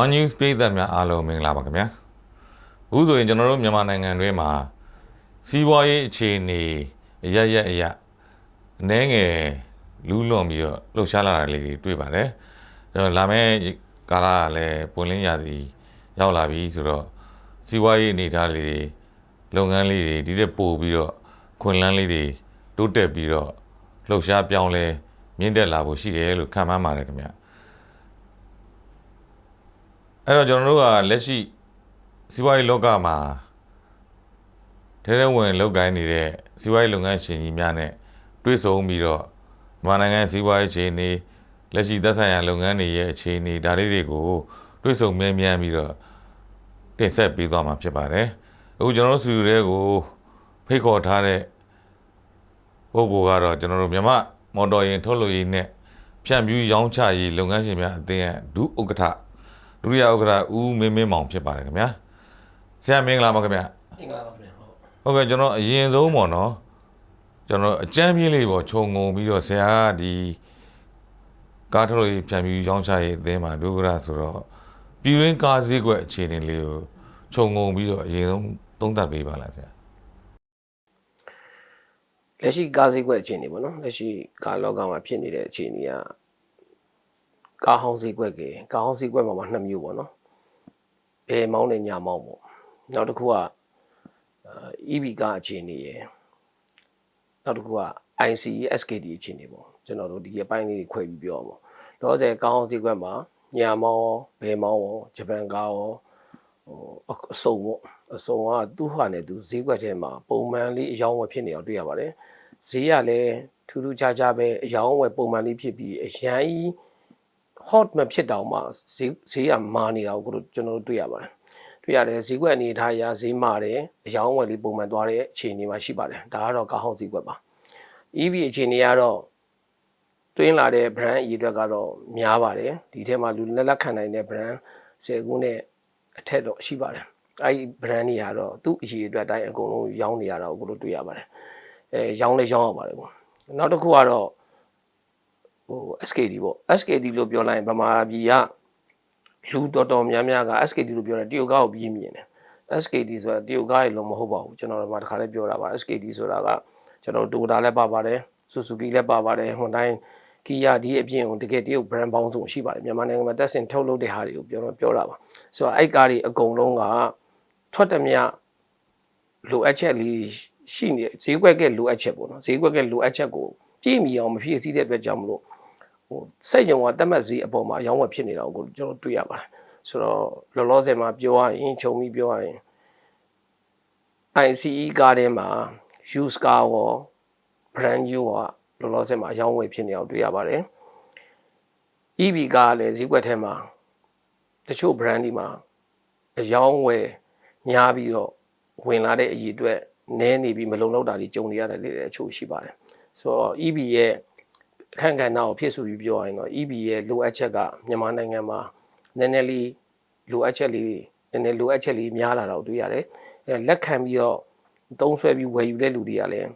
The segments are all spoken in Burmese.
One News ပြည်သက်များအားလုံးမင်္ဂလာပါခင်ဗျာအခုဆိုရင်ကျွန်တော်တို့မြန်မာနိုင်ငံတွင်းမှာစီးပွားရေးအခြေအနေအရရက်အရအနှဲငယ်လူးလွန်ပြီးတော့လှုပ်ရှားလာတာလေးတွေတွေ့ပါတယ်ကျွန်တော်လာမယ့်ကာလကလည်းပွင့်လင်းရာသီရောက်လာပြီဆိုတော့စီးပွားရေးအနေအထားလေးတွေလုပ်ငန်းလေးတွေဒီတက်ပို့ပြီးတော့ခွင်လန်းလေးတွေတိုးတက်ပြီးတော့လှုပ်ရှားပြောင်းလဲမြင့်တက်လာဖို့ရှိတယ်လို့ခံမှန်းပါတယ်ခင်ဗျာ အဲ့တော့ကျွန်တော်တို့ကလက်ရှိစီးပွားရေးလောကမှာထဲထဲဝင်လုပ်ကိုင်းနေတဲ့စီးပွားရေးလုပ်ငန်းရှင်ကြီးများနဲ့တွေ့ဆုံပြီးတော့မြန်မာနိုင်ငံစီးပွားရေးအခြေအနေလက်ရှိသက်ဆိုင်ရာလုပ်ငန်းတွေရဲ့အခြေအနေဒါလေးတွေကိုတွေ့ဆုံမြဲမြန်းပြီးတော့တင်ဆက်ပေးသွားမှာဖြစ်ပါတယ်။အခုကျွန်တော်တို့စီတွေကိုဖိတ်ခေါ်ထားတဲ့ပုဂ္ဂိုလ်ကတော့ကျွန်တော်တို့မြန်မာမော်တော်ယာဉ်ထုတ်လုပ်ရေးနဲ့ဖြန့်ဖြူးရောင်းချရေးလုပ်ငန်းရှင်များအသင်းရဲ့ဒုဥက္ကဋ္ဌ ဒုတိယဥက္ကဋ္ဌဦးမင်းမင်းမောင်ဖြစ်ပါတယ်ခင်ဗျာဆရာမင်္ဂလာပါခင်ဗျာမင်္ဂလာပါခင်ဗျာဟုတ်ဟုတ်ကဲ့ကျွန်တော်အရင်ဆုံးပေါ့နော်ကျွန်တော်အကြမ်းပြင်းလေးပေါ့ခြုံငုံပြီးတော့ဆရာကဒီကားထုတ်လို့ပြန်ပြီးရောင်းချရေးအသင်းမှာဒုက္ခရဆိုတော့ပြည်ရင်းကားစည်းကွက်အခြေအနေလေးကိုခြုံငုံပြီးတော့အရင်ဆုံးသုံးသပ်ပေးပါလားဆရာလက်ရှိကားစည်းကွက်အခြေအနေပေါ့နော်လက်ရှိကားလောကမှာဖြစ်နေတဲ့အခြေအနေက ကားဟောင်းစည်းကွက်ကကားဟောင်းစည်းကွက်မှာမှနှစ်မျိုးပေါ့နော်ဘယ်မောင်းနဲ့ညာမောင်းပေါ့နောက်တစ်ခုကအာ EV ကားအခြေအနေရယ်နောက်တစ်ခုက ICE SKD အခြေအနေပေါ့ကျွန်တော်တို့ဒီအပိုင်းလေးတွေခွဲပြီးပြောအောင်ပေါ့တော့ဆယ်ကားဟောင်းစည်းကွက်မှာညာမောင်းရောဘယ်မောင်းရောဂျပန်ကားရောဟိုအစုံပေါ့အစုံကသူ့ဟာနဲ့သူဈေးကွက်ထဲမှာပုံမှန်လေးအယောင်းဝယ်ဖြစ်နေအောင်တွေ့ရပါတယ်ဈေးကလည်းထူးထူးခြားခြားပဲအယောင်းဝယ်ပုံမှန်လေးဖြစ်ပြီးအရန်ကြီး hot မဖြစ်တောင်မှဈေးဈေးကမာနေတာကိုတို့ကျွန်တော်တို့တွေ့ရပါတယ်တွေ့ရတယ်ဈေးကွက်အနေထားအရဈေးမာတယ်အယောင်းဝယ်လေးပုံမှန်သွားတဲ့အခြေအနေမှာရှိပါတယ်ဒါကတော့ကားဟောင်းဈေးကွက်ပါ EV အခြေအနေကတော့တွင်းလာတဲ့ brand အရေးအတွက်ကတော့များပါတယ်ဒီထဲမှာလူလက်လက်ခံနိုင်တဲ့ brand 10ခုနဲ့အထက်တော့ရှိပါတယ်အဲ့ဒီ brand တွေကတော့သူ့အရေးအတွက်အတိုင်းအကုန်လုံးရောင်းနေရတာကိုကိုတို့တွေ့ရပါတယ်အဲရောင်းလဲရောင်းရပါတယ်ပေါ့နောက်တစ်ခုကတော့ ဟို SKD ပေါ့ SKD လို့ပြောလိုက်ရင်ဗမာပြည်ကလူတော်တော်များများက SKD လို့ပြောတယ်တရုတ်ကားကိုပြင်းမြင်တယ် SKD ဆိုတာတရုတ်ကားရေလုံးမဟုတ်ပါဘူးကျွန်တော်တို့မှတစ်ခါလေးပြောတာပါ SKD ဆိုတာကကျွန်တော်တို့ Toyota လည်းပါပါတယ် Suzuki လည်းပါပါတယ် Hyundai ကီယာဒီအပြင်ကိုတကယ်တရုတ် brand ပေါင်းစုံရှိပါတယ်မြန်မာနိုင်ငံမှာတက်ဆင်ထုတ်လုပ်တဲ့ဟာတွေကိုပြောတော့ပြောတာပါဆိုတော့အဲ့ကားတွေအကုန်လုံးကထွက်သည်မြလိုအပ်ချက်လေးရှိနေဈေးကွက်ကလိုအပ်ချက်ပေါ့နော်ဈေးကွက်ကလိုအပ်ချက်ကိုပြည့်မီအောင်မဖြည့်ဆည်းတဲ့အတွက်ကြောင့်မလို့ ဟိုစိတ်ယုံကတက်မှတ်ဈေးအပေါ်မှာရောင်းဝယ်ဖြစ်နေတာကိုကျွန်တော်တွေ့ရပါတယ်ဆိုတော့လောလောဆယ်မှာပြောရရင်ခြုံပြီးပြောရရင် ICE ကားထဲမှာ used car ရော brand new ကလောလောဆယ်မှာအရောင်းဝယ်ဖြစ်နေအောင်တွေ့ရပါတယ် EV ကားလည်းဈေးကွက်ထဲမှာတချို့ brand တွေမှာအယောင်းဝယ်များပြီးတော့ဝင်လာတဲ့အရေးအတွက်နည်းနေပြီးမလုံလောက်တာတွေကြုံနေရတယ်လေအချို့ရှိပါတယ်ဆိုတော့ EV ရဲ့ အခန့်ကဏ္ဍကိုဖြစ်ဆိုပြီးပြောရရင်တော့ EV ရဲ့လိုအပ်ချက်ကမြန်မာနိုင်ငံမှာနည်းနည်းလေးလိုအပ်ချက်လေးနည်းနည်းလိုအပ်ချက်လေးများလာတာကိုတွေ့ရတယ်အဲလက်ခံပြီးတော့သုံးဆွဲပြီးဝယ်ယူတဲ့လူတွေကလည်း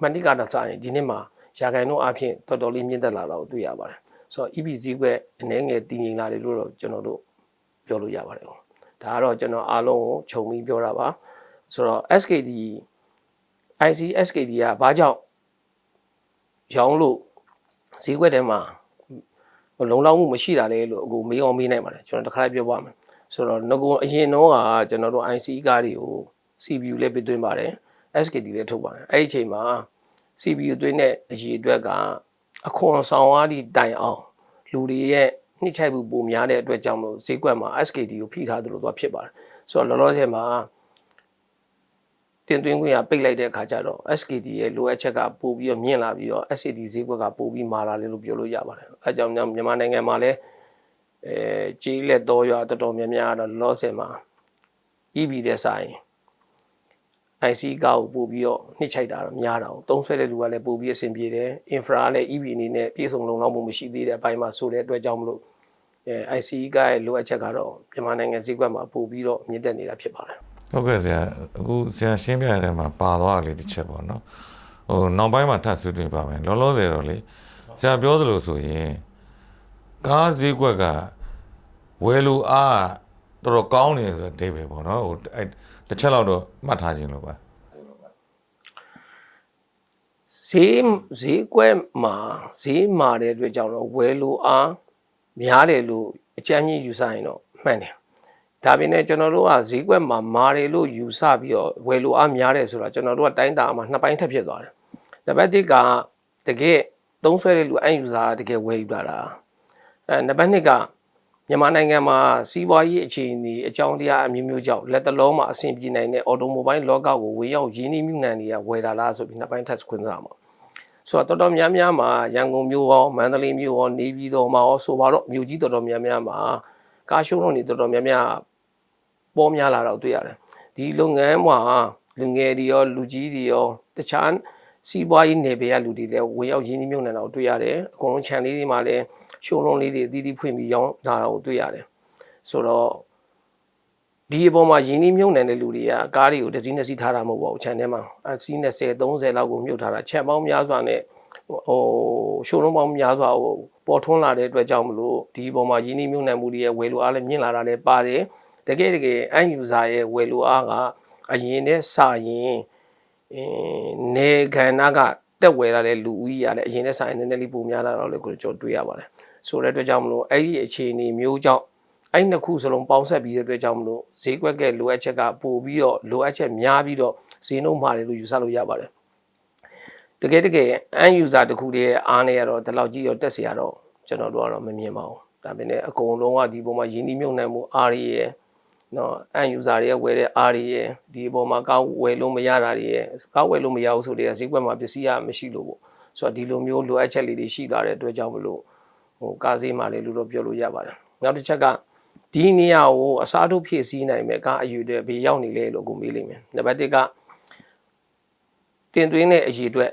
မှန်တိကတော့စရင်ဒီနေ့မှာရာခိုင်နှုန်းအဖြစ်တော်တော်လေးမြင့်တက်လာတာကိုတွေ့ရပါတယ်ဆိုတော့ EV ဈေးကွက်အနေငယ်တည်ငြိမ်လာတယ်လို့တော့ကျွန်တော်တို့ပြောလို့ရပါတယ်ဒါကတော့ကျွန်တော်အားလုံးကိုခြုံပြီးပြောတာပါဆိုတော့ SKD IC SKD ကဘာကြောင့်ရောင်းလို့ ဈေးကွက်ထဲမှာလုံလောက်မှုမရှိတာလေလို့အခုမေးအောင်မေးနိုင်ပါတယ်ကျွန်တော်တစ်ခါပြောပါမယ်ဆိုတော့ငကိုအရင်တော့ကကျွန်တော်တို့ IC ကားတွေကို CPU လည်းပြသွင်းပါတယ် SKD လည်းထုတ်ပါတယ်အဲ့ဒီအချိန်မှာ CPU သွင်းတဲ့အရေးအတွက်ကအခွန်ဆောင်အားဒီတိုင်အောင်လူတွေရဲ့နှိမ့်ချိုက်မှုပုံများတဲ့အတွက်ကြောင့်မလို့ဈေးကွက်မှာ SKD ကိုဖိထားသလိုတော့ဖြစ်ပါတယ်ဆိုတော့လောလောဆယ်မှာ တင်သွင်းခွင့်ကပိတ်လိုက်တဲ့အခါကျတော့ SKD ရဲ့လိုအပ်ချက်ကပို့ပြီးတော့မြင့်လာပြီးတော့ SKD ဈေးကွက်ကပို့ပြီးမာလာတယ်လို့ပြောလို့ရပါတယ်အဲကြောင့်မြန်မာနိုင်ငံမှာလည်းအဲကြီးလက်တော်ရွာတော်တော်များများတော့လောလောဆယ်မှာ EV တဲ့ဆိုင် IC ကောက်ပို့ပြီးတော့နှိမ့်ချိုက်တာတော့များတာ哦သုံးဆွဲတဲ့လူကလည်းပို့ပြီးအဆင်ပြေတယ် infra လည်း EV အနေနဲ့ပြည့်စုံလုံလောက်မှုမရှိသေးတဲ့အပိုင်းမှာဆိုတဲ့အတွက်ကြောင့်မလို့အဲ IC ကရဲ့လိုအပ်ချက်ကတော့မြန်မာနိုင်ငံဈေးကွက်မှာပို့ပြီးတော့မြင့်တက်နေတာဖြစ်ပါတယ် ဟုတ်ကဲ့ဆရာအခုဆရာရှင်းပြရတဲ့မှာပါသွားတယ်တစ်ချက်ပေါ့နော်ဟိုနောက်ပိုင်းမှာထပ်ဆွေးနွေးပါမယ်လောလောဆယ်တော့လေဆရာပြောသလိုဆိုရင်ကားဈေးကွက်ကဟဝယ်လူအားတော်တော်ကောင်းနေဆိုတဲ့အဓိပ္ပာယ်ပေါ့နော်ဟိုအဲ့တစ်ချက်လောက်တော့မှတ်ထားခြင်းလို့ပါဈေးဈေးကွက်မှာဈေးမာတဲ့အတွက်ကြောင့်တော့ဝယ်လိုအားများတယ်လို့အကြမ်းကြီးယူဆရင်တော့မှန်တယ် ဒါပေမဲ့ကျွန်တော်တို့ကဈေးကွက်မှာမာတယ်လို့ယူဆပြီးတော့ဝယ်လိုအားများတယ်ဆိုတော့ကျွန်တော်တို့ကတိုင်းတာမှာနှစ်ပိုင်းထပ်ဖြစ်သွားတယ်နံပါတ်1ကတကယ်သုံးဆွဲတဲ့လူအန်ယူဆာတကယ်ဝယ်ယူတာလားအဲနံပါတ်2ကမြန်မာနိုင်ငံမှာစီးပွားရေးအခြေအနေအကြောင်းတရားအမျိုးမျိုးကြောင့်လက်တလုံးမှာအဆင်ပြေနိုင်တဲ့အော်တိုမိုဘိုင်းလောကကိုဝင်ရောက်ရင်းနှီးမြှုပ်နှံတွေကဝယ်တာလားဆိုပြီးနှစ်ပိုင်းထပ်ခွင့်စားမှာဆိုတော့တော်တော်များများမှာရန်ကုန်မြို့ရောမန္တလေးမြို့ရောနေပြည်တော်မှာရောဆိုပါတော့မြို့ကြီးတော်တော်များများမှာကားရှုံးလုံးတွေတော်တော်များများ ပေါ်များလာတော့တွေ့ရတယ်ဒီလုပ်ငန်းမှာလူငယ်တွေရောလူကြီးတွေရောတခြားစီးပွားရေးနယ်ပယ်ကလူတွေလည်းဝင်ရောက်ရင်းနှီးမြှုပ်နှံတာကိုတွေ့ရတယ်အကုန်လုံးခြံလေးတွေမှာလည်းရှုံးလုံးလေးတွေအသီးသီးဖွင့်ပြီးရောင်းလာတာကိုတွေ့ရတယ်ဆိုတော့ဒီအပေါ်မှာရင်းနှီးမြှုပ်နှံတဲ့လူတွေကကားတွေကိုတစ်စီးနှစ်စီးထားတာမဟုတ်ပါဘူးခြံထဲမှာအစီး20 30လောက်ကိုမြှုပ်ထားတာချက်ပေါင်းများစွာနဲ့ဟိုရှုံးလုံးပေါင်းများစွာကိုပေါ်ထွန်းလာတဲ့အတွက်ကြောင့်မလို့ဒီအပေါ်မှာရင်းနှီးမြှုပ်နှံမှုတွေရဲ့ဝယ်လိုအားလည်းမြင့်လာတာလည်းပါတယ် တကယ်တကယ်အန်ယူဇာရဲ့ဝယ်လိုအားကအရင်နဲ့စာရင်အင်းနေခန္ဓာကတက်ဝယ်လာတဲ့လူဦးကြီးကလည်းအရင်နဲ့စာရင်နည်းနည်းလေးပိုများလာတော့လေကိုကျွန်တော်တွေ့ရပါတယ်ဆိုတဲ့အတွက်ကြောင့်မလို့အဲ့ဒီအခြေအနေမျိုးကြောင့်အဲ့နှစ်ခုစလုံးပေါင်းဆက်ပြီးတဲ့အတွက်ကြောင့်မလို့ဈေးကွက်ကလိုအပ်ချက်ကပိုပြီးတော့လိုအပ်ချက်များပြီးတော့ဈေးနှုန်းမှာတယ်လို့ယူဆလို့ရပါတယ်တကယ်တကယ်အန်ယူဇာတစ်ခုတည်းအားနေရတော့ဒီလောက်ကြီးတော့တက်เสียရတော့ကျွန်တော်တို့ကတော့မမြင်ပါဘူးဒါပေမဲ့အကုန်လုံးကဒီပုံမှာယင်းဒီမြုံနှံမှုအားရရဲ့ နော်အန်ယူဇာတွေရဲ့ဝယ်တဲ့အားရရဲ့ဒီအပေါ်မှာကောက်ဝယ်လို့မရတာတွေရဲ့ကောက်ဝယ်လို့မရဘူးဆိုတဲ့ဈေးကွက်မှာပစ္စည်းရမရှိလို့ပေါ့ဆိုတော့ဒီလိုမျိုးလိုအပ်ချက်လေးတွေရှိလာတဲ့အတွက်ကြောင့်မလို့ဟိုကားဈေးမှာလည်းလို့တော့ပြောလို့ရပါတယ်နောက်တစ်ချက်ကဒီနေရာကိုအစားထိုးဖြည့်ဆည်းနိုင်မဲ့ကားအယူတဲ့ဘေးရောက်နေလေလို့ကိုမေးလိမ့်မယ်နံပါတ်1ကတင်သွင်းတဲ့အရေးအတွက်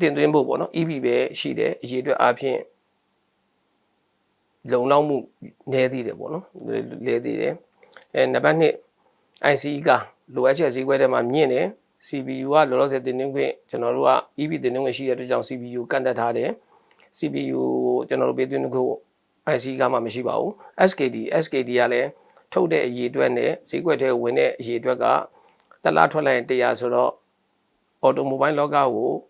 တင်သွင်းဖို့ပေါ့နော် EV ပဲရှိတယ်အရေးအတွက်အပြင်လုံလောက်မှုနည်းသေးတယ်ပေါ့နော်လဲသေးတယ် အဲနံပါတ်2 ICE ကလိုအပ်ချက်ဈေးကွက်ထဲမှာမြင့်တယ် CPU ကလောလောဆယ်တင်သွင်းခွင့်ကျွန်တော်တို့က EV တင်သွင်းခွင့်ရှိတဲ့အတွက်ကြောင့် CPU ကန့်တက်ထားတယ် CPU ကျွန်တော်တို့ပေးသွင်းခွင့် IC ကမှမရှိပါဘူး SKD SKD ကလည်းထုတ်တဲ့အရေးအတွက်နဲ့ဈေးကွက်ထဲဝင်တဲ့အရေးအတွက်ကတစ်လားထွက်လိုက်ရင်100ဆိုတော့အော်တိုမိုဘိုင်းလောကကို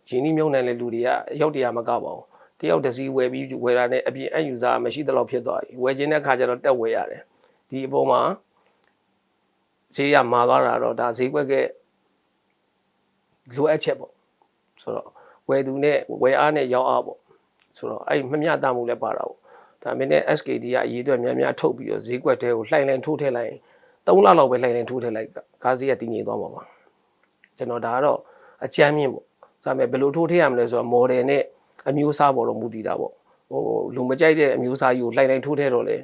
ရင်းနှီးမြှုပ်နှံတဲ့လူတွေကအယောက်100မကပါဘူးတယောက်တစ်စီးဝယ်ပြီးဝယ်တာနဲ့အပြင်အယူဆမရှိတဲ့လောက်ဖြစ်သွားပြီဝယ်ခြင်းတဲ့ခါကျတော့တက်ဝယ်ရတယ်ဒီအပေါ်မှာ ဈေးရမာသွားတာတော့ဒါဈေးကွက်ကလိုအပ်ချက်ပေါ့ဆိုတော့ဝယ်သူနဲ့ဝယ်အားနဲ့ရောင်းအားပေါ့ဆိုတော့အဲ့မမျှတမှုလည်းပါတာပေါ့ဒါမင်းနဲ့ SKD ကအရေးအတွက်များများထုတ်ပြီးတော့ဈေးကွက်တဲကိုလှိုင်လှိုင်ထိုးထည့်လိုက်ရင်3လလောက်ပဲလှိုင်လှိုင်ထိုးထည့်လိုက်ကားဈေးကတည်ငြိမ်သွားမှာပါကျွန်တော်ဒါကတော့အကြမ်းမြင့်ပေါ့ဒါပေမဲ့ဘယ်လိုထိုးထည့်ရမလဲဆိုတော့ model နဲ့အမျိုးအစားပေါ်တော့မူတည်တာပေါ့ဟိုလူမကြိုက်တဲ့အမျိုးအစားကြီးကိုလှိုင်လှိုင်ထိုးထည့်တော့လေ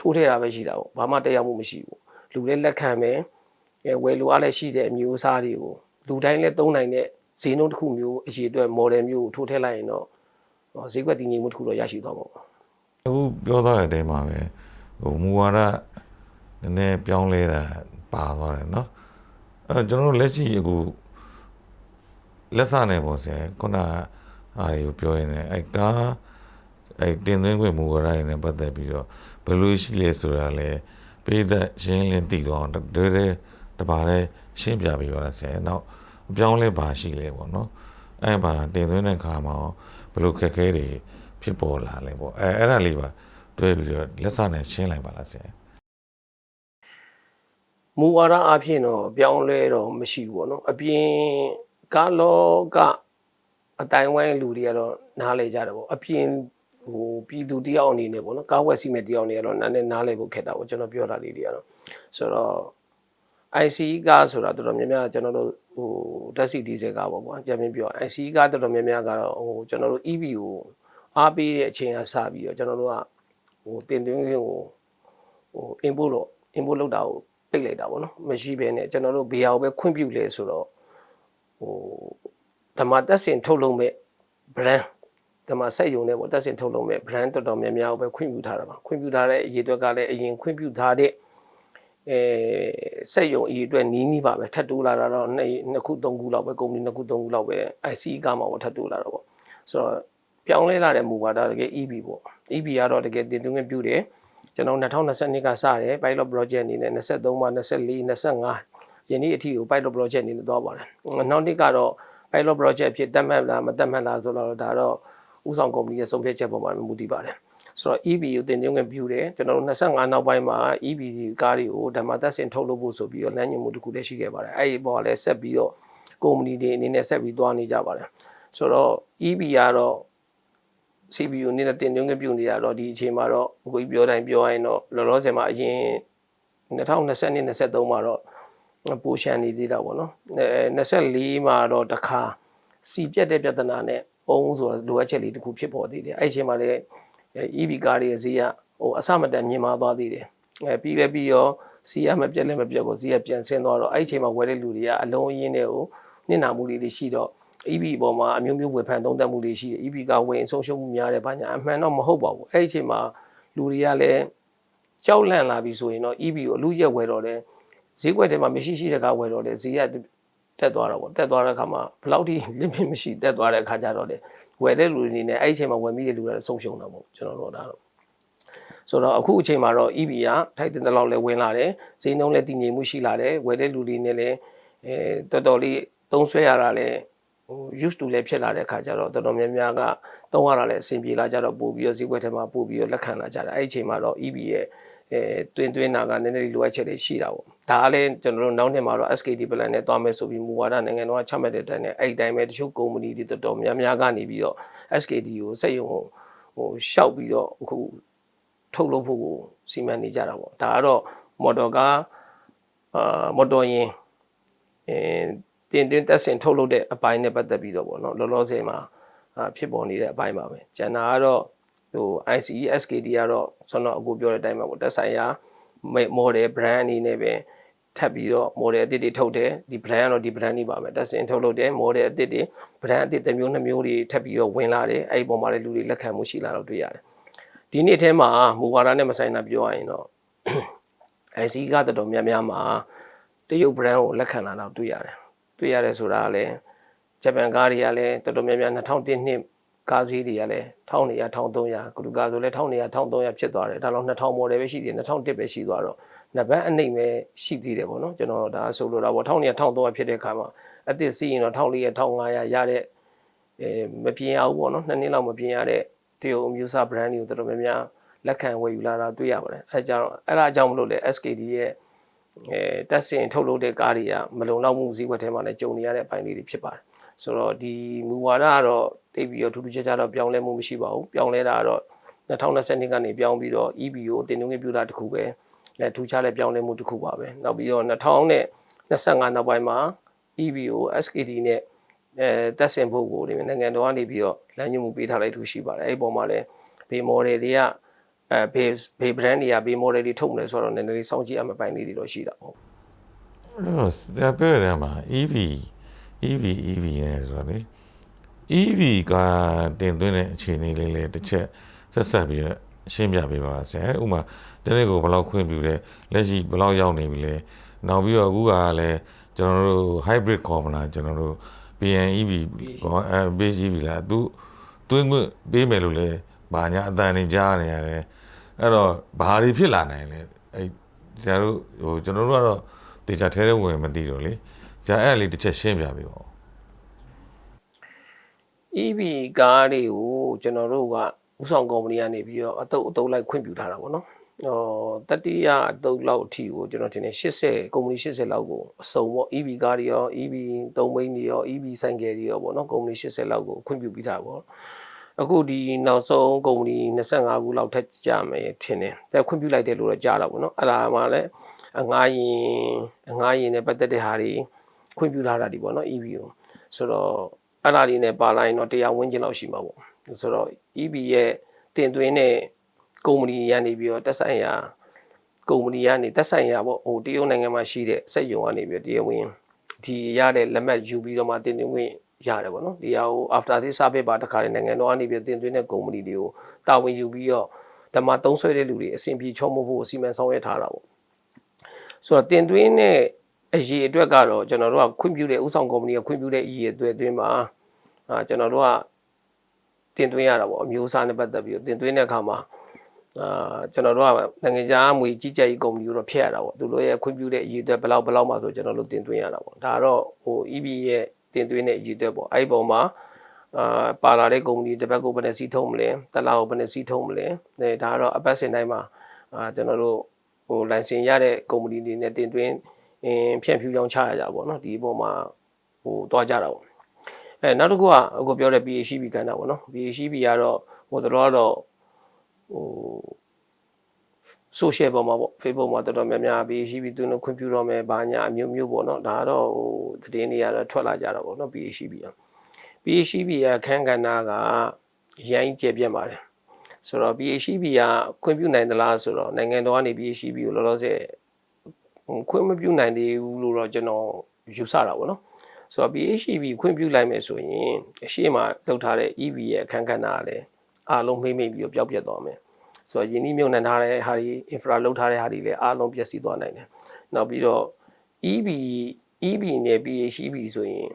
ထိုးထည့်တာပဲရှိတာပေါ့ဘာမှတရားမှုမရှိဘူး လူလည်းလက်ခံမယ်အဲဝယ်လိုအားလည်းရှိတဲ့အမျိုးအစားတွေကိုလူတိုင်းလည်းသုံးနိုင်တဲ့ဈေးနှုန်းတစ်ခုမျိုးအရေးအတွက် model မျိုးကိုထိုးထည့်လိုက်ရင်တော့ဈေးကွက်တည်ငြိမ်မှုတစ်ခုတော့ရရှိသွားမှာပေါ့ အခုပြောသားတဲ့အချိန်မှာပဲဟိုမူဝါဒနည်းနည်းပြောင်းလဲတာပါသွားတယ်เนาะအဲ့တော့ကျွန်တော်တို့လက်ရှိအခုလက်စနေပေါ့ဆရာခုနအားတွေကိုပြောရင်းနဲ့အဲ့ကားအဲ့တင်သွင်းခွင့်မူဝါဒရင်းနဲ့ပတ်သက်ပြီးတော့ဘယ်လိုရှိလဲဆိုတာလဲ ပြည်သက်ရှင်းလင်းသိသွားအောင်တွေတွေတပါးလဲရှင်းပြပေးပါလားဆရာနောက်အပြောင်းလဲပါရှိလဲပေါ့နော်အဲ့မှာတင်သွင်းတဲ့ခါမှာရောဘယ်လိုခက်ခဲတွေဖြစ်ပေါ်လာလဲပေါ့အဲအဲ့ဒါလေးပါတွဲပြီးတော့လက်စနဲ့ရှင်းလိုက်ပါလားဆရာမူဝါဒအဖြစ်တော့ပြောင်းလဲတော့မရှိဘူးပေါ့နော်အပြင်ကားလောကအတိုင်းဝိုင်းလူတွေကတော့နားလေကြတယ်ပေါ့အပြင် ဟိုပြည်သူတယောက်အနေနဲ့ပေါ့နော်ကားဝက်စီမဲ့တယောက်အနေနဲ့ကတော့နားနဲ့နားလေဖို့ခက်တာပေါ့ကျွန်တော်ပြောတာလေးတွေကတော့ဆိုတော့ ICE ကားဆိုတာတော်တော်များများကျွန်တော်တို့ဟိုဓာတ်ဆီဒီဇယ်ကားပေါ့ကွာကြံပြင်းပြော ICE ကားတော်တော်များများကတော့ဟိုကျွန်တော်တို့ EV ကိုအားပေးတဲ့အချိန်ကစပြီးတော့ကျွန်တော်တို့ကဟိုတင်သွင်းခွင့်ကိုဟို import လို့ import လုပ်တာကိုပိတ်လိုက်တာပေါ့နော်မရှိဘဲနဲ့ကျွန်တော်တို့ဘေးဟာကိုပဲခွင့်ပြုလဲဆိုတော့ဟိုဓမ္မတက်စင်ထုတ်လုပ်မဲ့ brand ဓမ္မဆက်ယုံနဲ့ပေါ့တက်စင်ထုတ်လုပ်မဲ့ brand တော်တော်များများကိုပဲခွင့်ပြုထားတာပါခွင့်ပြုထားတဲ့အရေးအတွက်ကလည်းအရင်ခွင့်ပြုထားတဲ့အဲစက်ယုံအရေးအတွက်နီးနီးပါပဲထပ်တိုးလာတာတော့နှစ်နှစ်ခုသုံးခုလောက်ပဲကုမ္ပဏီနှစ်ခုသုံးခုလောက်ပဲ IC ကမှပေါ့ထပ်တိုးလာတော့ပေါ့ဆိုတော့ပြောင်းလဲလာတဲ့မူဝါဒတကယ် EV ပေါ့ EV ကတော့တကယ်တင်သွင်းခွင့်ပြုတယ်ကျွန်တော်2022ကစတယ် pilot project အနေနဲ့23မှာ24 25ယနေ့အထိကို pilot project အနေနဲ့သွားပါတယ်နောက်တစ်ကတော့ pilot project ဖြစ်တတ်မှတ်လားမတတ်မှတ်လားဆိုတော့ဒါတော့ ဥဆောင်ကုမ္ပဏီရဲ့ဆုံးဖြတ်ချက်ပေါ်မှာမူတည်ပါတယ်ဆိုတော့ EV ကိုတင်သွင်းခွင့်ပြုတယ်ကျွန်တော်တို့25နောက်ပိုင်းမှာ EV ကားတွေကိုဓမ္မသက်စင်ထုတ်လုပ်ဖို့ဆိုပြီးတော့လမ်းညွှန်မှုတစ်ခုလည်းရှိခဲ့ပါတယ်အဲ့ဒီပေါ်ကလည်းဆက်ပြီးတော့ကုမ္ပဏီတွေအနေနဲ့ဆက်ပြီးသွားနေကြပါတယ်ဆိုတော့ EV ကတော့ CPU နဲ့တင်သွင်းခွင့်ပြုနေတာတော့ဒီအချိန်မှာတော့အခုပြောတိုင်းပြောရရင်တော့လောလောဆယ်မှာအရင်2020နဲ့23မှာတော့ပိုရှန်နေသေးတာပေါ့နော်အဲ24မှာတော့တခါစီပြတ်တဲ့ပြဿနာနဲ့ အုံးဆိုတော့လိုအပ်ချက်လေးတစ်ခုဖြစ်ပေါ်သေးတယ်အဲ့ဒီအချိန်မှာလည်း EV ကားတွေရဲ့ဈေးကဟိုအဆမတန်မြင့်မားသွားသေးတယ်အဲပြီးလည်းပြီးရောစီရမပြတ်လည်းမပြတ်ကိုဈေးကပြန်ဆင်းသွားတော့အဲ့ဒီအချိန်မှာဝယ်တဲ့လူတွေကအလုံးအရင်းတွေကိုနစ်နာမှုလေးတွေရှိတော့ EV ပေါ်မှာအမျိုးမျိုးဝယ်ဖန်သုံးသပ်မှုတွေရှိတယ် EV ကဝင်ဆုံးရှုံးမှုများတယ်ဘာညာအမှန်တော့မဟုတ်ပါဘူးအဲ့ဒီအချိန်မှာလူတွေကလည်းကြောက်လန့်လာပြီဆိုရင်တော့ EV ကိုအလူရက်ဝယ်တော့တယ်ဈေးကွက်ထဲမှာမရှိရှိတဲ့ကဝယ်တော့တယ်ဈေးက တက်သွားတော့ပေါ့တက်သွားတဲ့အခါမှာဘယ်လောက်ထိ limit မရှိတက်သွားတဲ့အခါကျတော့တယ်ဝယ်တဲ့လူတွေအနေနဲ့အဲ့ဒီအချိန်မှာဝယ်မိတဲ့လူတွေလည်းဆုံးရှုံးတာပေါ့ကျွန်တော်တို့ဒါတော့ဆိုတော့အခုအချိန်မှာတော့ EV ကထိုက်တဲ့လောက်လည်းဝင်လာတယ်ဈေးနှုန်းလည်းတည်ငြိမ်မှုရှိလာတယ်ဝယ်တဲ့လူတွေနဲ့လည်းအဲတော်တော်လေးသုံးဆွဲရတာလည်းဟို used to လည်းဖြစ်လာတဲ့အခါကျတော့တော်တော်များများကသုံးရတာလည်းအဆင်ပြေလာကြတော့ပို့ပြီးတော့ဈေးကွက်ထဲမှာပို့ပြီးတော့လက်ခံလာကြတယ်အဲ့ဒီအချိန်မှာတော့ EV ရဲ့အဲတွင်တွင်နာကနည်းနည်းလေးလိုအပ်ချက်တွေရှိတာပေါ့ ဒါကလည်းကျွန်တော်တို့နောက်နှစ်မှာတော့ SKD plan နဲ့တွားမယ်ဆိုပြီးမူဝါဒနိုင်ငံတော်ကချမှတ်တဲ့အတိုင်းနဲ့အဲ့ဒီတိုင်းပဲတချို့ကုမ္ပဏီတွေတော်တော်များများကနေပြီးတော့ SKD ကိုစက်ရုံကိုဟိုရှောက်ပြီးတော့အခုထုတ်လုပ်ဖို့ကိုစီမံနေကြတာပေါ့ဒါကတော့မော်တော်ကားအာမော်တော်ယာဉ်အဲတင်တင်တက်ဆင်ထုတ်လုပ်တဲ့အပိုင်းနဲ့ပတ်သက်ပြီးတော့ပေါ့နော်လောလောဆယ်မှာအာဖြစ်ပေါ်နေတဲ့အပိုင်းပါပဲကျန်တာကတော့ဟို ICE SKD ကတော့ဆွမ်းတော့အခုပြောတဲ့အတိုင်းပါပေါ့တက်ဆိုင်ရာ model brand အနေနဲ့ပဲထပ်ပြီးတော့ model အသစ်တွေထုတ်တယ်ဒီ brand ကတော့ဒီ brand တွေပါပဲတက်ဆင်ထုတ်လုပ်တယ် model အသစ်တွေ brand အသစ်တစ်မျိုးနှစ်မျိုးတွေထပ်ပြီးတော့ဝင်လာတယ်အဲ့ဒီပုံမှာလည်းလူတွေလက်ခံမှုရှိလာတော့တွေ့ရတယ်ဒီနေ့ထဲမှာမူဝါဒနဲ့မဆိုင်တာပြောရရင်တော့ IC ကတော်တော်များများမှာတရုတ် brand ကိုလက်ခံလာတော့တွေ့ရတယ်တွေ့ရတယ်ဆိုတာကလည်းဂျပန်ကားတွေကလည်းတော်တော်များများ2001နှစ် ကားစီးတွေကလည်း1200 1300ကလူကားဆိုလည်း1200 1300ဖြစ်သွားတယ်ဒါတော့2000 model ပဲရှိတယ်2001ပဲရှိသွားတော့နဘတ်အနှိမ့်ပဲရှိသေးတယ်ပေါ့နော်ကျွန်တော်ဒါဆိုလိုတာပေါ့1200 1300ဖြစ်တဲ့ခါမှာအတစ်စီးရင်တော့1400 1500ရတဲ့အဲမပြင်းရဘူးပေါ့နော်နှစ်နှစ်လောက်မပြင်းရတဲ့တရုတ်အမျိုးအစား brand တွေကိုတော်တော်များများလက်ခံဝယ်ယူလာတာတွေ့ရပါတယ်အဲကြောင့်အဲ့ဒါကြောင့်မလို့လေ SKD ရဲ့အဲတက်စင်ထုတ်လုပ်တဲ့ကားတွေကမလုံလောက်မှုဈေးကွက်ထဲမှာလည်းကြုံနေရတဲ့အပိုင်းလေးတွေဖြစ်ပါတယ်ဆိုတော့ဒီမူဝါဒကတော့ တိတ်ပြီးတော့ထူးထူးခြားခြားတော့ပြောင်းလဲမှုမရှိပါဘူးပြောင်းလဲတာကတော့2020ကနေပြောင်းပြီးတော့ EB ကိုတင်သွင်းပြတာတခုပဲအဲထူးခြားတဲ့ပြောင်းလဲမှုတခုပါပဲနောက်ပြီးတော့2025နောက်ပိုင်းမှာ EB ကို SKD နဲ့အဲတက်ဆင်ဖို့ကိုဒီနိုင်ငံတော်ကနေပြီးတော့လမ်းညွှန်မှုပေးထားလိုက်ထူရှိပါတယ်အဲ့ဒီပုံမှာလည်းဘေး model တွေကအဲဘေးဘေး brand တွေကဘေး model တွေထုတ်မလဲဆိုတော့နည်းနည်းလေးစောင့်ကြည့်အမှပိုင်းလေးတွေတော့ရှိတာပေါ့အဲ့တော့ဒါပြောရမှာ EV EV EV နဲ့ဆိုတော့လေ EV ကတင်သွင်းတဲ့အခြေအနေလေးလေးတစ်ချက်ဆက်ဆက်ပြီးတော့ရှင်းပြပေးပါဆရာဥပမာတနေ့ကိုဘယ်လောက်ခွင့်ပြုလဲလက်ရှိဘယ်လောက်ရောက်နေပြီလဲနောက်ပြီးတော့အခုကလည်းကျွန်တော်တို့ hybrid ခေါ်မလားကျွန်တော်တို့ PNEV ခေါ်အဲ base EV လားသူတွင်းခွင့်ပေးမယ်လို့လဲဘာညာအတန်နေကြားနေရတယ်အဲ့တော့ဘာတွေဖြစ်လာနိုင်လဲအဲ့ကျန်တို့ဟိုကျွန်တော်တို့ကတော့တေချာထဲထဲဝင်မသိတော့လေဆရာအဲ့ဒါလေးတစ်ချက်ရှင်းပြပေးပါဦး EV ကားတွေကိုကျွန်တော်တို့ကဥဆောင်ကုမ္ပဏီကနေပြီးတော့အတုပ်အတုပ်လိုက်ခွင့်ပြုထားတာပေါ့နော်။ဟောတတိယအတုပ်လောက်အထိကိုကျွန်တော်ထင်တယ်80ကုမ္ပဏီ80လောက်ကိုအစုံပေါ့ EV ကားတွေရော EV သုံးဘိန်းတွေရော EV ဆိုင်ကယ်တွေရောပေါ့နော်ကုမ္ပဏီ80လောက်ကိုခွင့်ပြုပြီးသားပေါ့။အခုဒီနောက်ဆုံးကုမ္ပဏီ25ခုလောက်ထက်ကြမယ်ထင်တယ်။ဒါခွင့်ပြုလိုက်တယ်လို့တော့ကြားတာပေါ့နော်။အဲ့ဒါမှလည်းအငားရင်အငားရင်နဲ့ပတ်သက်တဲ့ဟာတွေခွင့်ပြုထားတာဒီပေါ့နော် EV ကိုဆိုတော့ အဲ့ဒါလေးနဲ့ပါလိုက်ရင်တော့တရားဝန်းကျင်လောက်ရှိမှာပေါ့ဆိုတော့ EB ရဲ့တင်သွင်းတဲ့ကုမ္ပဏီရနေပြီးတော့တက်ဆိုင်ရာကုမ္ပဏီကနေတက်ဆိုင်ရာပေါ့ဟိုတရုတ်နိုင်ငံမှာရှိတဲ့စက်ရုံကနေပြီးတရားဝင်ဒီရတဲ့လက်မှတ်ယူပြီးတော့မှတင်သွင်းခွင့်ရတယ်ပေါ့နော်ဒီဟာကို after this service ပါတခါတဲ့နိုင်ငံတော်ကနေပြီးတင်သွင်းတဲ့ကုမ္ပဏီတွေကိုတာဝန်ယူပြီးတော့ဓမ္မသုံးဆွဲတဲ့လူတွေအဆင်ပြေချောမဖို့အစီအမံဆောင်ရွက်ထားတာပေါ့ဆိုတော့တင်သွင်းတဲ့ အရေးအတွက်ကတော့ကျွန်တော်တို့ကခွင့်ပြုတဲ့ဥဆောင်ကုမ္ပဏီကခွင့်ပြုတဲ့အရေးအတွက်အတွင်းမှာအာကျွန်တော်တို့ကတင်သွင်းရတာပေါ့အမျိုးအစားနဲ့ပတ်သက်ပြီးတော့တင်သွင်းတဲ့အခါမှာအာကျွန်တော်တို့ကနိုင်ငံခြားအမွေကြီးကြပ်ရေးကုမ္ပဏီကိုတော့ဖျက်ရတာပေါ့သူတို့ရဲ့ခွင့်ပြုတဲ့အရေးအတွက်ဘယ်လောက်ဘယ်လောက်မှဆိုကျွန်တော်တို့တင်သွင်းရတာပေါ့ဒါကတော့ဟို EB ရဲ့တင်သွင်းတဲ့အရေးအတွက်ပေါ့အဲ့ဒီပုံမှာအာပါလာတဲ့ကုမ္ပဏီတစ်ဘက်ကိုဘယ်နဲ့စီးထုံးမလဲတစ်လားကိုဘယ်နဲ့စီးထုံးမလဲဒါဒါကတော့အပတ်စဉ်တိုင်းမှာအာကျွန်တော်တို့ဟိုလိုင်စင်ရတဲ့ကုမ္ပဏီတွေနဲ့တင်သွင်း အင်းဖြန့်ဖြူးကြောင်းချရကြပါပေါ့နော်ဒီပုံမှာဟိုတွားကြတာပေါ့အဲနောက်တစ်ခုကအခုပြောတဲ့ PHB ကဏ္ဍပေါ့နော် PHB ကတော့ဟိုတော့တော့ဟို social ပေါ်မှာပေါ့ Facebook မှာတော်တော်များများပြီးရှိပြီးသူတို့ခွင့်ပြုတော့မယ်ဘာညာအမျိုးမျိုးပေါ့နော်ဒါကတော့ဟိုသတင်းတွေကတော့ထွက်လာကြတာပေါ့နော် PHB อ่ะ PHB ရဲ့အခန်းကဏ္ဍကရိုင်းကျပြတ်ပါတယ်ဆိုတော့ PHB ကခွင့်ပြုနိုင်သလားဆိုတော့နိုင်ငံတော်ကနေ PHB ကိုလောလောဆယ် ခွင့်မပြုနိုင်သေးဘူးလို့တော့ကျွန်တော်ယူဆတာပေါ့နော်ဆိုတော့ PHB ခွင့်ပြုလိုက်မယ်ဆိုရင်အရှိမလောက်ထားတဲ့ EV ရဲ့အခန်းကဏ္ဍကလည်းအားလုံးမိမ့်မိတ်ပြီးတော့ပျောက်ပြတ်သွားမယ်ဆိုတော့ယင်းနှိမ့်မြုံနှံထားတဲ့ဟာဒီ infra လောက်ထားတဲ့ဟာဒီလည်းအားလုံးပျက်စီးသွားနိုင်တယ်နောက်ပြီးတော့ EV EV နဲ့ PHB ဆိုရင်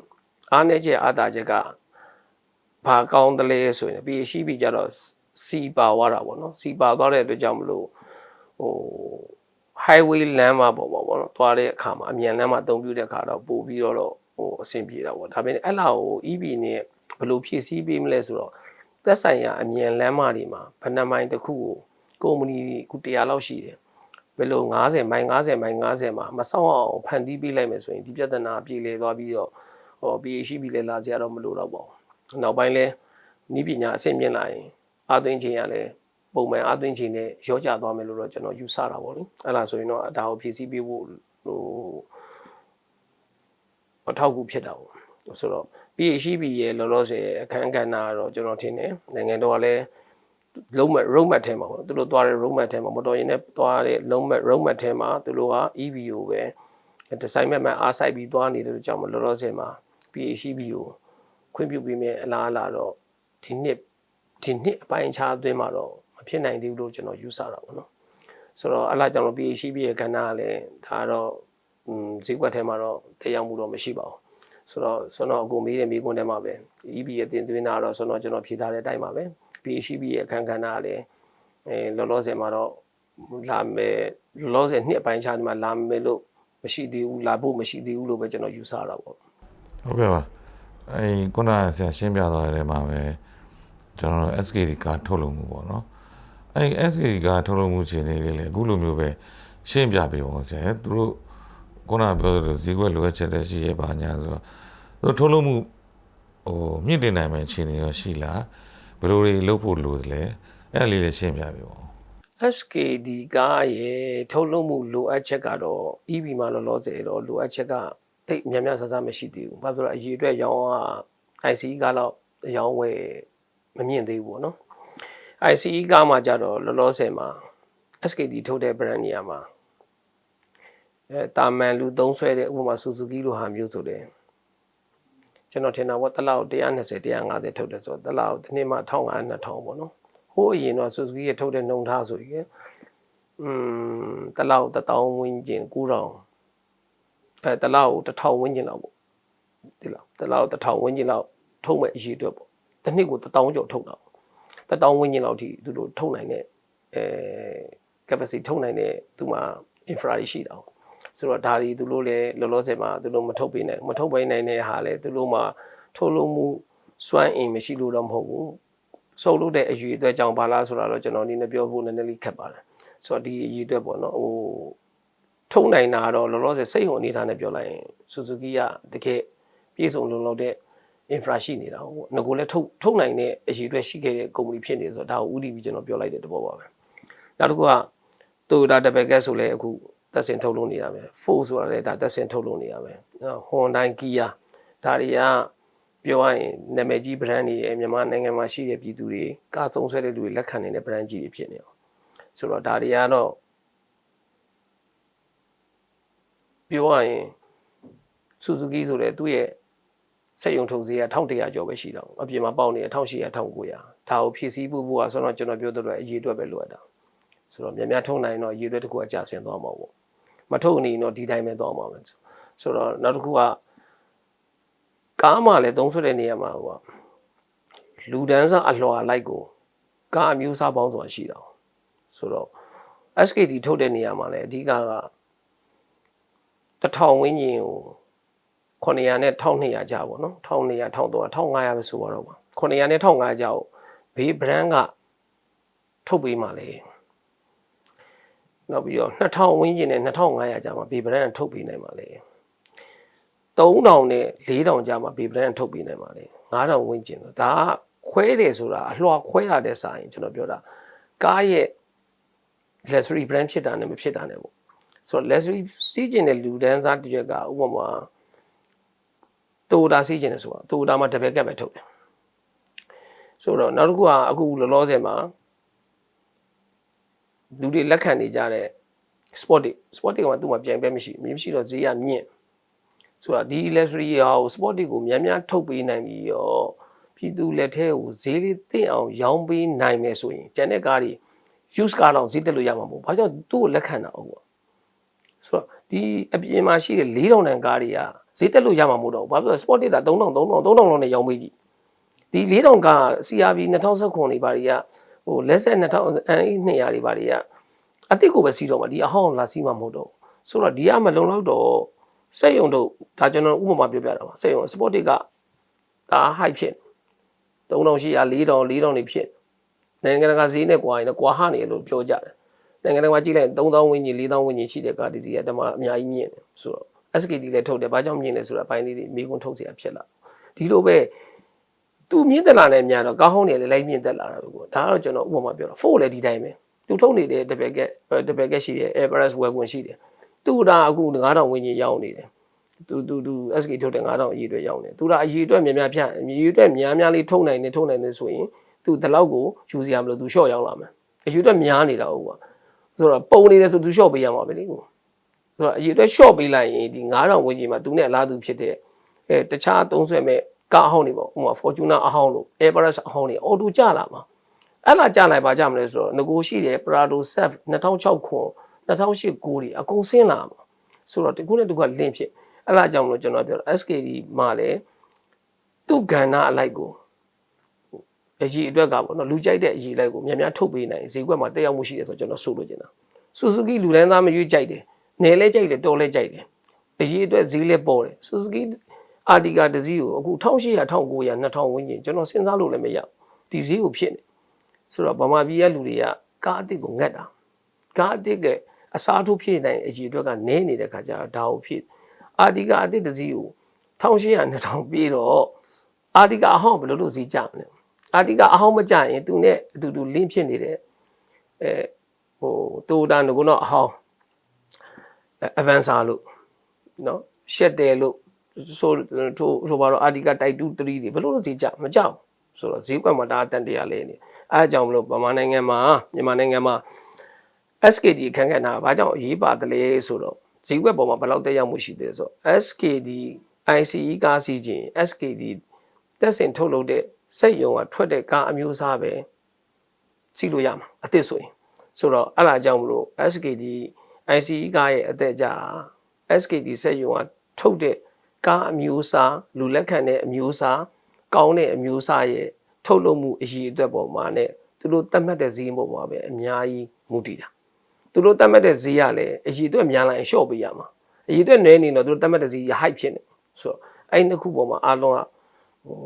အားနည်းချက်အားသာချက်ကဘာကောင်းတယ်လဲဆိုရင် PHB ကြတော့စီပါသွားတာပေါ့နော်စီပါသွားတဲ့အတွက်ကြောင့်မလို့ဟို highway လမ်းမှာပေါ့ပေါ့ပေါ့နော်သွားတဲ့အခါမှာအမြန်လမ်းမှာအသုံးပြုတဲ့အခါတော့ပို့ပြီးတော့တော့ဟိုအဆင်ပြေတာပေါ့ဒါပေမဲ့အဲ့လောက်ကို EV နဲ့ဘယ်လိုဖြည့်ဆည်းပေးမလဲဆိုတော့သက်ဆိုင်ရာအမြန်လမ်းမတွေမှာဗနမိုင်တစ်ခုကိုကုမ္ပဏီခု100လောက်ရှိတယ်ဘယ်လို90မိုင်90မိုင်90မှာမဆောက်အောင်ဖန်တီးပေးလိုက်မယ်ဆိုရင်ဒီပြဿနာပြေလည်သွားပြီးတော့ဟော PHB လည်းလာစရာတော့မလိုတော့ပါဘူးနောက်ပိုင်းလဲဤပညာအဆင့်မြင့်လာရင်အာသွင်းခြင်းရလဲ ပုံမှန်အာသွင်းခြင်းနဲ့ရောကြသွားမယ်လို့တော့ကျွန်တော်ယူဆတာပေါ့လေအဲ့ဒါဆိုရင်တော့ဒါကိုဖြည့်ဆည်းပေးဖို့ဟိုအထောက်အကူဖြစ်တာပေါ့ဆိုတော့ PHB ရဲ့လောလောဆယ်အခန်းကဏ္ဍကတော့ကျွန်တော်ထင်တယ်နိုင်ငံတော်ကလည်းလုံးမဲ့ road map ထဲမှာပေါ့သူတို့သွားတဲ့ road map ထဲမှာမော်တော်ယာဉ်နဲ့သွားတဲ့ road map road map ထဲမှာသူတို့က EV ကိုပဲ design map မှာအားစိုက်ပြီးသွားနေတယ်လို့ကြောင့်မလောလောဆယ်မှာ PHB ကိုခွင့်ပြုပေးမယ်အလားအလာတော့ဒီနှစ်ဒီနှစ်အပိုင်းခြားအတွင်းမှာတော့မ ဖြစ်နိုင်သေးဘူးလို့ကျွန်တော်ယူဆတာပေါ့နော်ဆိုတော့အလားကြောင့်လို့ PHB ရဲ့ကဏ္ဍကလည်းဒါကတော့อืมဈေးကွက်ထဲမှာတော့တရားမှုတော့မရှိပါဘူးဆိုတော့ကျွန်တော်အကိုမေးတဲ့မိကွန်းထဲမှာပဲ EB ရဲ့တင်သွင်းတာတော့ကျွန်တော်ကျွန်တော်ဖြေထားတဲ့အတိုင်းပါပဲ PHB ရဲ့အခန်းကဏ္ဍကလည်းအဲလောလောဆယ်မှာတော့လာမယ်လောလောဆယ်နှစ်အပိုင်းခြားဒီမှာလာမယ်လို့မရှိသေးဘူးလာဖို့မရှိသေးဘူးလို့ပဲကျွန်တော်ယူဆတာပေါ့ဟုတ်ကဲ့ပါအဲခုနကဆရာရှင်းပြသွားတဲ့နေရာမှာပဲကျွန်တော်တို့ SKD ကားထုတ်လုပ်မှုပေါ့နော် အဲ SKD ကားထုတ်လုပ်မှုခြင်းလေးလေးလေအခုလိုမျိုးပဲရှင်းပြပေးပါဦးဆရာသူတို့ခုနကပြောသလိုဈေးကွက်လိုအပ်ချက်တွေရှိရပါညာဆိုတော့သူတို့ထုတ်လုပ်မှုဟိုမြင့်တင်နိုင်မယ့်အခြေအနေရောရှိလားဘယ်လိုတွေလုပ်ဖို့လိုသလဲအဲ့ဒါလေးလေးရှင်းပြပေးပါဦး SKD ကားရဲ့ထုတ်လုပ်မှုလိုအပ်ချက်ကတော့ EV မှာလောလောဆယ်တော့လိုအပ်ချက်ကတိတ်များများဆဆမရှိသေးဘူး။ဘာလို့လဲအရေးအတွက်ရောင်းက ICE ကားတော့ရောင်းဝယ်မမြင့်သေးဘူးပေါ့နော်။ ICE ကားမှာကြတော့လောလောဆယ်မှာ SKD ထုတ်တဲ့ brand နေရာမှာအဲတာမန်လူသုံးဆွဲတဲ့ဥပမာ Suzuki လိုဟာမျိုးဆိုတဲ့ကျွန်တော်ထင်တာပေါ့တစ်လောက်120 150ထုတ်တယ်ဆိုတော့တစ်လောက်တစ်နှစ်မှ1500 2000ပေါ့နော်ဟိုးအရင်တော့ Suzuki ရဲ့ထုတ်တဲ့နှုံထားဆိုရင်อืมတစ်လောက်1000ဝန်းကျင်9000အဲတစ်လောက်1000ဝန်းကျင်လောက်ပေါ့ဒီလောက်တစ်လောက်1000ဝန်းကျင်လောက်ထုတ်မဲ့အရေးအတွက်ပေါ့တစ်နှစ်ကို1000ကျော်ထုတ်တာ ပေါ့1000ဝန်းကျင်လောက်ထိသူတို့ထုတ်နိုင်တဲ့အဲ capacity ထုတ်နိုင်တဲ့သူမှာ infra ရှိတာပေါ့ဆိုတော့ဒါဒီသူတို့လည်းလောလောဆယ်မှာသူတို့မထုတ်ပေးနိုင်မထုတ်ပေးနိုင်တဲ့ဟာလည်းသူတို့မှာထုတ်လို့မှုစွမ်းအင်မရှိလို့တော့မဟုတ်ဘူးစုပ်လို့တဲ့အရွေအတွက်ကြောင့်ဘာလားဆိုတာတော့ကျွန်တော်အနေနဲ့ပြောဖို့နည်းနည်းလေးခက်ပါတယ်ဆိုတော့ဒီအရွေအတွက်ပေါ့နော်ဟိုထုံနိုင်တာတော့လောလောဆယ်စိတ်ဝင်အနေထားနဲ့ပြောလိုက်ရင် Suzuki ကတကယ်ပြည့်စုံလုံလောက်တဲ့ infra ရှိနေတာဟုတ်ငကိုလည်းထုတ်ထုတ်နိုင်တဲ့အရွေအတွက်ရှိခဲ့တဲ့ကုမ္ပဏီဖြစ်နေဆိုတော့ဒါကိုဥတီပြီးကျွန်တော်ပြောလိုက်တဲ့တဘောပါပဲနောက်တစ်ခုက Toyota Double ဆိုလဲအခုတက်စင်ထုတ်လို့နေရမယ် Ford ဆိုတာလည်းဒါတက်စင်ထုတ်လို့နေရမယ်နော် Hyundai Kia ဒါတွေကပြောရရင်နာမည်ကြီး brand တွေရဲ့မြန်မာနိုင်ငံမှာရှိတဲ့ပြည်သူတွေကားသုံးဆွဲတဲ့လူတွေလက်ခံနေတဲ့ brand ကြီးတွေဖြစ်နေအောင်ဆိုတော့ဒါတွေကတော့ပြောရရင် Suzuki ဆိုတဲ့သူ့ရဲ့ စက်ရုံထုတ်ဈေးက1100ကျော်ပဲရှိတော့အပြင်မှာပေါက်နေ1800 1900ဒါကိုဖြည့်ဆည်းဖို့ဖို့ကဆိုတော့ကျွန်တော်ပြောတဲ့အတွက်အရေးအတွက်ပဲလိုအပ်တာဆိုတော့များများထုံနိုင်တော့အရေးအတွက်တစ်ခုအကြဆင်းသွားမှာပေါ့မထုတ်နေရင်တော့ဒီတိုင်းပဲသွားမှာပဲဆိုတော့နောက်တစ်ခုကကားမှလည်းသုံးဆွဲတဲ့နေရာမှာဟိုကလူဒန်းစားအလွှာလိုက်ကိုကားအမျိုးအစားပေါင်းစွာရှိတာဆိုတော့ SKD ထုတ်တဲ့နေရာမှာလည်းအဓိကကတစ်ထောင်ဝန်းကျင်ကို 900နဲ့1200ကြာပေါ့နော်1200 1300 1500ပဲဆိုတော့ပါ900နဲ့1500ကြာကိုဘေး brand ကထုတ်ပေးမှလေနောက်ပြီးတော့2000ဝန်းကျင်နဲ့2500ကြာမှာဘေး brand ကထုတ်ပေးနိုင်ပါလေ3000နဲ့4000ကြာမှာဘေး brand ထုတ်ပေးနိုင်ပါလေ9000ဝန်းကျင်ဆိုဒါကခွဲတယ်ဆိုတာအလွှာခွဲတာတဲ့စာရင်ကျွန်တော်ပြောတာကားရဲ့ luxury brand ဖြစ်တာနဲ့မဖြစ်တာနဲ့ပေါ့ဆိုတော့ luxury စီးကျင်တဲ့လူဒန်းစားတစ်ရက်ကဥပမာ တိုတာစီးကျင်တယ်ဆိုတာတိုတာမှာတပည့်ကပ်ပဲထုတ်တယ်ဆိုတော့နောက်တစ်ခုကအခုလောလောဆယ်မှာလူတွေလက်ခံနေကြတဲ့ sport တွေ sport တွေကမှသူ့မှာပြန်ပဲမရှိဘူးမရှိတော့ဈေးကမြင့်ဆိုတာဒီ luxury ဟာကို sport တွေကိုများများထုတ်ပေးနိုင်ပြီးရောပြည်သူလက်ထဲကိုဈေးလေးသိအောင်ရောင်းပေးနိုင်မယ်ဆိုရင်ကျန်တဲ့ကားတွေ use ကားတော့ဈေးတက်လို့ရမှာမဟုတ်ဘာကြောင့်သူ့ကိုလက်ခံတာဟုတ်ကွာဆိုတော့ဒီအပြင်မှာရှိတဲ့4000တန်ကားတွေက ဈေးတက်လို့ရမှာမဟုတ်တော့ဘူးဘာဖြစ်လို့ sport data 3000 3000 3000လောက်နဲ့ရောင်းပေးကြည့်ဒီ4000ကား CRV 2019တွေဘာတွေကဟို less than 2000 200တွေဘာတွေကအတိတ်ကိုပဲစီးတော့မှာဒီအဟောင်းလာစီးမှာမဟုတ်တော့ဘူးဆိုတော့ဒီကမလုံလောက်တော့စက်ယုံတို့ဒါကျွန်တော်ဥပမာပြောပြတာပါစက်ယုံ sport တွေကဒါ high ဖြစ်3800 4000 4000တွေဖြစ်နေနိုင်ငံတကာဈေးနဲ့ကွာရင်တော့ကွာဟနေလို့ပြောကြတယ်နိုင်ငံတကာကြည့်လိုက်3000ဝန်းကျင်4000ဝန်းကျင်ရှိတဲ့ကားဒီစီကတမအများကြီးမြင့်တယ်ဆိုတော့ SKD လည်းထုတ်တယ်ဘာကြောင့်မြင့်လဲဆိုတာအပိုင်းလေးတွေမိကုန်းထုတ်เสียဖြစ်လာဒီလိုပဲသူမြင့်တက်လာတဲ့များတော့ကားဟောင်းတွေလည်းလိုက်မြင့်တက်လာတာပဲကိုဒါကတော့ကျွန်တော်ဥပမာပြောတာ4လည်းဒီတိုင်းပဲသူထုတ်နေတဲ့တပက်ကက်တပက်ကက်ရှိတယ် Everest ဝယ်ခွင့်ရှိတယ်သူကအခု9000ဝန်းကျင်ရောက်နေတယ်သူသူသူ SK ထုတ်တဲ့9000အရေးအတွက်ရောက်နေသူကအရေးအတွက်များများဖြတ်အရေးအတွက်များများလေးထုတ်နိုင်နေထုတ်နိုင်နေဆိုရင်သူဒီလောက်ကိုယူစီရမလို့သူရှော့ရောက်လာမယ်အရေးအတွက်များနေတာဟုတ်ကွာဆိုတော့ပုံနေတယ်ဆိုသူရှော့ပေးရမှာပဲလေကို ဆိုတော့အရေးအတွက်ရှော့ပေးလိုက်ရင်ဒီ9000ဝန်းကျင်မှာသူနဲ့အလားတူဖြစ်တဲ့အဲတခြားသုံးဆွဲမဲ့ကားအဟောင်းတွေပေါ့ဥပမာ Fortuner အဟောင်းလို့ Everest အဟောင်းတွေအော်တိုကျလာမှာအဲ့လာကျလိုက်ပါကြမလဲဆိုတော့ငကိုရှိတယ် Prado Sef 2006ခွန်2008ကိုတွေအကုန်ဆင်းလာမှာဆိုတော့ဒီခုနဲ့ဒီခုက link ဖြစ်အဲ့လာကြောင့်မလို့ကျွန်တော်ပြောတာ SKD မှာလည်းသူ့ကဏ္ဍအလိုက်ကိုအရေးအတွက်ကပေါ့နော်လူကြိုက်တဲ့အရေးလိုက်ကိုများများထုတ်ပေးနိုင်ဈေးကွက်မှာတက်ရောက်မှုရှိတယ်ဆိုတော့ကျွန်တော်ဆိုလိုချင်တာဆူဇူကီလူတန်းသားမရွေးကြိုက်တယ် နယ်လဲကြိုက်တယ်တော်လဲကြိုက်တယ်အရေးအတွက်ဈေးလဲပေါ်တယ်ဆူဇူကီအာဒီကာတစ်စီးကိုအခု1800 1900 2000ဝန်းကျင်ကျွန်တော်စဉ်းစားလို့လည်းမရဘူးဒီဈေးကိုဖြစ်နေဆိုတော့ဗမာပြည်ကလူတွေကကားအစ်စ်ကိုငတ်တာကားအစ်စ်ကအစားထိုးဖြစ်နိုင်အရေးအတွက်ကနည်းနေတဲ့ခါကျတော့ဒါကိုဖြစ်အာဒီကာအစ်စ်တစ်စီးကို1800 2000ပြေးတော့အာဒီကာအဟောင်းဘယ်လိုလုပ်ဈေးကြမလဲအာဒီကာအဟောင်းမကြရင်သူနဲ့အတူတူလင်းဖြစ်နေတဲ့အဲဟိုတိုတာငကတော့အဟောင်း Avanza လို့နော် Shuttle လို့ဆိုထိုးဆိုပါတော့အာဒီကာတိုက်2 3တွေဘယ်လိုလုပ်ဈေးကြမကြဘူးဆိုတော့ဈေးကွက်မှာဒါအတန်တရာလဲနေအဲအကြောင်းမလို့ဗမာနိုင်ငံမှာမြန်မာနိုင်ငံမှာ SKD အခန်းကဏ္ဍဘာကြောင့်အရေးပါတယ်လဲဆိုတော့ဈေးကွက်ပေါ်မှာဘယ်လောက်တက်ရောက်မှုရှိတယ်ဆိုတော့ SKD ICE ကားစီးခြင်း SKD တက်စင်ထုတ်လုပ်တဲ့စက်ရုံကထွက်တဲ့ကားအမျိုးအစားပဲစီးလို့ရမှာအသစ်ဆိုရင်ဆိုတော့အဲ့ဒါကြောင့်မလို့ SKD ICE ကားရဲ့အသက်ကြာ SKD စက်ရုံကထုတ်တဲ့ကားအမျိုးအစားလူလက်ခံတဲ့အမျိုးအစားကောင်းတဲ့အမျိုးအစားရဲ့ထုတ်လုပ်မှုအရေးအတွက်ပေါ်မှာ ਨੇ သူတို့တတ်မှတ်တဲ့ဈေးပေါ်မှာပဲအများကြီးမူတည်တာသူတို့တတ်မှတ်တဲ့ဈေးကလည်းအရေးအတွက်များလိုက်ရင် short ပေးရမှာအရေးအတွက်နည်းနေတော့သူတို့တတ်မှတ်တဲ့ဈေး high ဖြစ်နေဆိုတော့အဲ့ဒီနှစ်ခုပေါ်မှာအားလုံးကဟို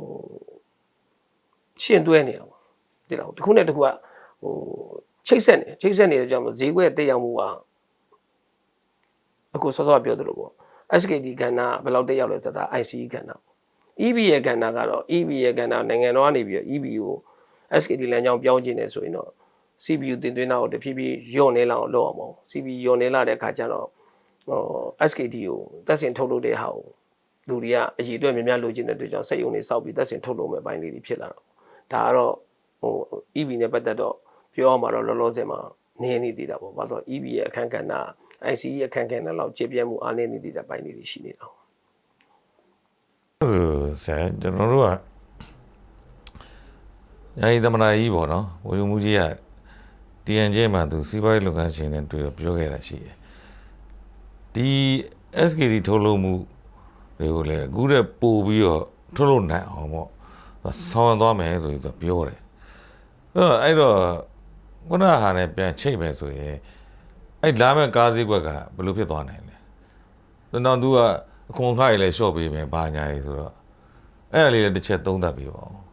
ရှင်းတွဲနေတာပေါ့ဒီလောက်တစ်ခုနဲ့တစ်ခုကဟိုချိတ်ဆက်နေချိတ်ဆက်နေတဲ့ကြောင့်ဈေးကွက်တက်ရောက်မှုက အခုစောစောပြောသလိုပေါ့ SKD ကဏ္ဍဘယ်လောက်တက်ရောက်လဲဆိုတာ ICE ကဏ္ဍ EB ရဲ့ကဏ္ဍကတော့ EB ရဲ့ကဏ္ဍနိုင်ငံတော်ကနေပြီးတော့ EB ကို SKD လမ်းကြောင်းပြောင်းခြင်းနေဆိုရင်တော့ CPU တင်သွင်းတာကိုတဖြည်းဖြည်းညွန့်နေလောက်လောက်အောင်ပေါ့ CPU ညွန့်နေလာတဲ့ခါကျတော့ဟို SKD ကိုတက်စင်ထုတ်လုပ်တဲ့ဟာကိုလူတွေကအရေးအတွက်များများလိုချင်တဲ့အတွက်ကြောင့်စက်ယုံတွေစောက်ပြီးတက်စင်ထုတ်လုပ်မဲ့ပိုင်းလေးတွေဖြစ်လာတော့ဒါကတော့ဟို EB နဲ့ပတ်သက်တော့ပြောရမှာတော့လောလောဆယ်မှာနေနေသေးတာပေါ့ဘာလို့ EB ရဲ့အခန်းကဏ္ဍ ICE ရဲ့အခန်းကဏ္ဍလောက်ခြေပြဲမှုအားနေနေသေးတဲ့ပိုင်းလေးတွေရှိနေတာဆိုဆရာကျွန်တော်တို့ကညာဤသမနာကြီးပေါ့နော်ဝေလူမှုကြီးက TNJ မှာသူစီးပွားရေးလုပ်ငန်းရှင်နဲ့တွေ့တော့ပြောခဲ့တာရှိတယ်ဒီ SKD ထုတ်လုပ်မှုတွေကိုလည်းအခုတည်းပို့ပြီးတော့ထုတ်လုပ်နိုင်အောင်ပေါ့ဆောင်းသွားမယ်ဆိုပြီးတော့ပြောတယ်အဲ့တော့အဲ့တော့ခုနကဟာနဲ့ပြန်ချိန်မယ်ဆိုရင် အဲ့လာမဲ့ကားစည်းကွက်ကဘယ်လိုဖြစ်သွားနိုင်လဲ။တော့သူကအခွန်ခိုက်လည်းရှော့ပေးမယ်ဘာညာရေးဆိုတော့အဲ့ဒါလေးလည်းတစ်ချက်သုံးသပ်ပြီးပါဦး